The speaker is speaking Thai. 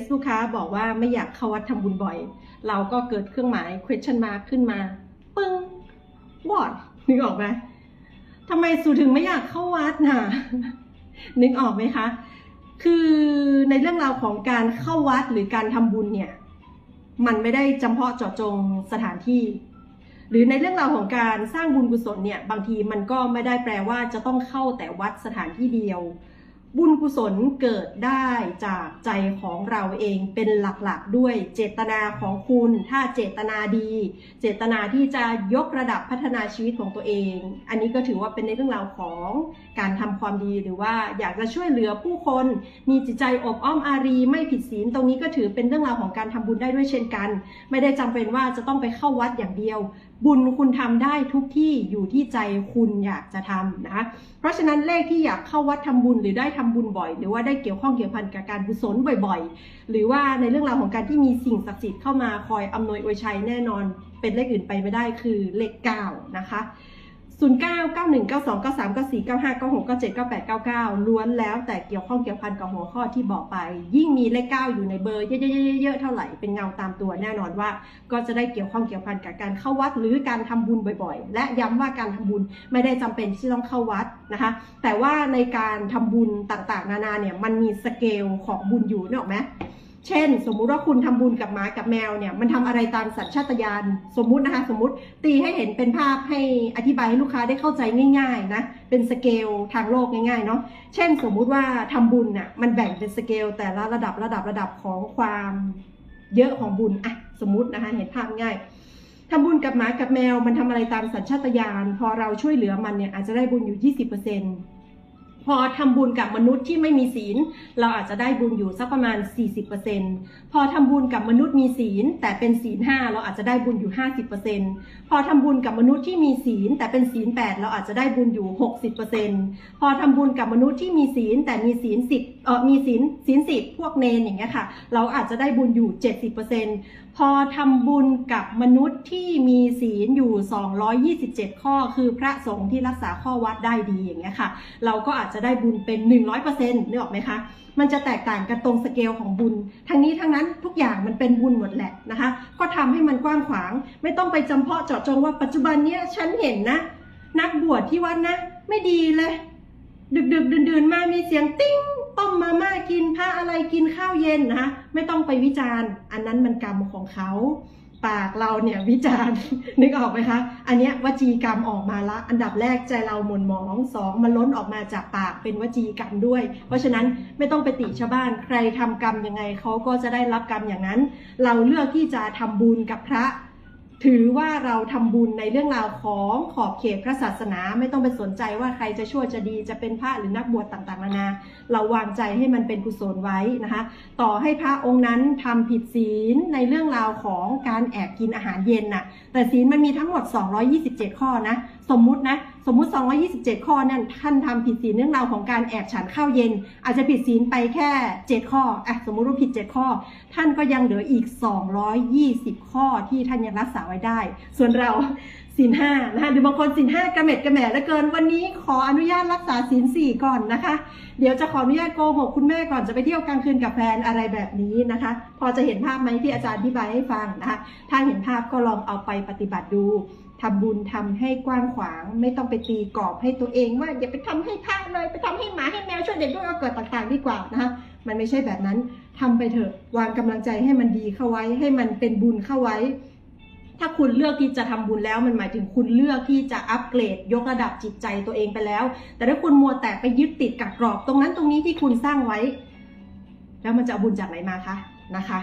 สลูกค้าบอกว่าไม่อยากเข้าวัดทำบุญบ่อย เราก็เกิดเครื่องหมาย question mark ขึ้นมา ปึ้ง what นึกออกไหมทำไมสูถึงไม่อยากเข้าวัดน่ะ นึกออกไหมคะ คือในเรื่องราวของการเข้าวัดหรือการทำบุญเนี่ย มันไม่ได้จำเพาะเจาะจงสถานที่ หรือในเรื่องราวของการสร้างบุญกุศลเนี่ย บางทีมันก็ไม่ได้แปลว่าจะต้องเข้าแต่วัดสถานที่เดียว บุญกุศลเกิดได้จากใจของเราเองเป็นหลักๆด้วยเจตนาของคุณ ถ้าเจตนาดี เจตนาที่จะยกระดับพัฒนาชีวิตของตัวเอง อันนี้ก็ถือว่าเป็นในเรื่องราวของการท ความดี หรือว่าอยากจะช่วยเหลือผู้คน มีจิตใจอบอ้อมอารี ไม่ผิดศีลตรงนี้ก็ถือเป็นเรื่องราวของการทำบุญได้ด้วยเช่นกัน ไม่ได้จำเป็นว่าจะต้องไปเข้าวัดอย่างเดียว บุญคุณทำได้ทุกที่อยู่ที่ใจคุณอยากจะทำนะเพราะฉะนั้นเลขที่อยากเข้าวัดทำบุญหรือได้ทำบุญบ่อย หรือว่าได้เกี่ยวข้องเกี่ยวพันกับการกุศลบ่อย ๆ หรือว่าในเรื่องราวของการที่มีสิ่งศักดิ์สิทธิ์เข้ามาคอยอำนวยอวยชัยแน่นอน เป็นเลขอื่นไปไม่ได้คือเลข9นะคะ 09 91 92 93 94 95 96 97 98 99 ล้วนแล้วแต่เกี่ยวข้องเกี่ยวพันกับหัวข้อที่บอกไป ยิ่งมีเลข 9 อยู่ในเบอร์เยอะๆๆๆเท่าไหร่เป็นเงาตามตัวแน่นอนว่า ก็จะได้เกี่ยวข้องเกี่ยวพันกับการเข้าวัด หรือการทำบุญบ่อยๆ และย้ำว่าการทำบุญไม่ได้จำเป็นที่ต้องเข้าวัดนะคะ แต่ว่าในการทำบุญต่างๆ นานาเนี่ยมันมีสเกลของบุญอยู่นึกออกไหม เช่น สมมุติว่าคุณทำบุญกับหมากับแมวเนี่ยมันทำอะไรตามสัญชาตญาณสมมุตินะคะสมมุติตีให้เห็นเป็นภาพให้อธิบายให้ลูกค้าได้เข้าใจง่ายๆนะเป็นสเกลทางโลกง่ายๆเนาะเช่น สมมุติว่าทำบุญน่ะมันแบ่งเป็นสเกลแต่ละระดับระดับระดับของความเยอะของบุญอะสมมุตินะคะเห็นภาพง่ายทำบุญกับหมากับแมวมันทำอะไรตามสัญชาตญาณพอเราช่วยเหลือมันเนี่ยอาจจะได้บุญอยู่ 20% พอทำบุญกับมนุษย์ที่ไม่มีศีล เราอาจจะได้บุญอยู่สักประมาณ 40%พอทำบุญกับมนุษย์มีศีล แต่เป็นศีล5เราอาจจะได้บุญอยู่ 50%พอทำบุญกับมนุษย์ที่มีศีล แต่เป็นศีล 8 เราอาจจะได้บุญอยู่ 60%พอทำบุญกับมนุษย์ที่มีศีล แต่มีศีล10เออมีศีลศีล10พวกเนนอย่างเงี้ยค่ะ เราอาจจะได้บุญอยู่ 70%พอทำบุญกับมนุษย์ที่มีศีลอยู่ 227 ข้อ คือพระสงฆ์ที่รักษาข้อวัดได้ดีอย่างเงี้ยค่ะ เราก็อาจจะได้บุญเป็น 100%นึกออกไหมคะ มันจะแตกต่างกันตรงสเกลของบุญ ทั้งนี้ทั้งนั้นทุกอย่างมันเป็นบุญหมดแหละนะคะ ก็ทำให้มันกว้างขวาง ไม่ต้องไปจำเพาะเจาะจงว่าปัจจุบันเนี้ยฉันเห็นนะ นักบวชที่วัดนะไม่ดีเลย ดึกดึกเดื่นๆมามีเสียงติ้งต้มมาม่ากินผ้าอะไรกินข้าวเย็นนะคะไม่ต้องไปวิจารณ์ อันนั้นมันกรรมของเขา ปากเราเนี่ยวิจารณ์ นึกออกไหมคะ อันเนี้ยวจีกรรมออกมาละ อันดับแรกใจเราหม่นหมองสองมันล้นออกมาจากปากเป็นวจีกรรมด้วย เพราะฉะนั้นไม่ต้องไปติชาวบ้านใครทำกรรมยังไงเขาก็จะได้รับกรรมอย่างนั้น เราเลือกที่จะทำบุญกับพระ ถือว่าเราทำบุญในเรื่องราวของขอบเขตพระศาสนาไม่ต้องไปสนใจว่าใครจะชั่วจะดีจะเป็นพระหรือนักบวชต่างๆนานา เราวางใจให้มันเป็นกุศลไว้นะคะ ต่อให้พระองค์นั้นทำผิดศีลในเรื่องราวของการแอบกินอาหารเย็นน่ะแต่ศีลมันมีทั้งหมด 227 ข้อนะ สมมุตินะสมมุติ 227 ข้อนั่นท่านทำผิดศีลเรื่องราวของการแอบฉันข้าวเย็น อาจจะผิดศีลไปแค่ 7 ข้ออะสมมุติว่าผิด 7 ข้อ ท่านก็ยังเหลืออีก 220 ข้อที่ท่านยังรักษาไว้ได้ ส่วนเราศีลห้านะคะหรือบางคนศีลห้ากระเม็ดกระแหม่เหลือเกินวันนี้ขออนุญาตรักษาศีลสี่ก่อนนะคะ เดี๋ยวจะขออนุญาตโกหกคุณแม่ก่อนจะไปเที่ยวกลางคืนกับแฟนอะไรแบบนี้นะคะ พอจะเห็นภาพไหมที่อาจารย์อธิบายให้ฟังนะคะ ถ้าเห็นภาพก็ลองเอาไปปฏิบัติดูทำบุญทำให้กว้างขวาง ไม่ต้องไปตีกรอบให้ตัวเองว่าอย่าไปทำให้พระเลย ไปทำให้หมาให้แมวช่วยเด็กด้วยเอาเกิดต่างๆดีกว่านะคะมันไม่ใช่แบบนั้นทำไปเถอะวางกำลังใจให้มันดีเข้าไว้ให้มันเป็นบุญเข้าไว้ ถ้าคุณเลือกที่จะทำบุญแล้วมันหมายถึงคุณเลือกที่จะอัปเกรด ยกระดับจิตใจตัวเองไปแล้ว แต่ถ้าคุณมัวแต่ไปยึดติดกับกรอบตรงนั้นตรงนี้ที่คุณสร้างไว้ แล้วมันจะเอาบุญจากไหนมาคะนะคะ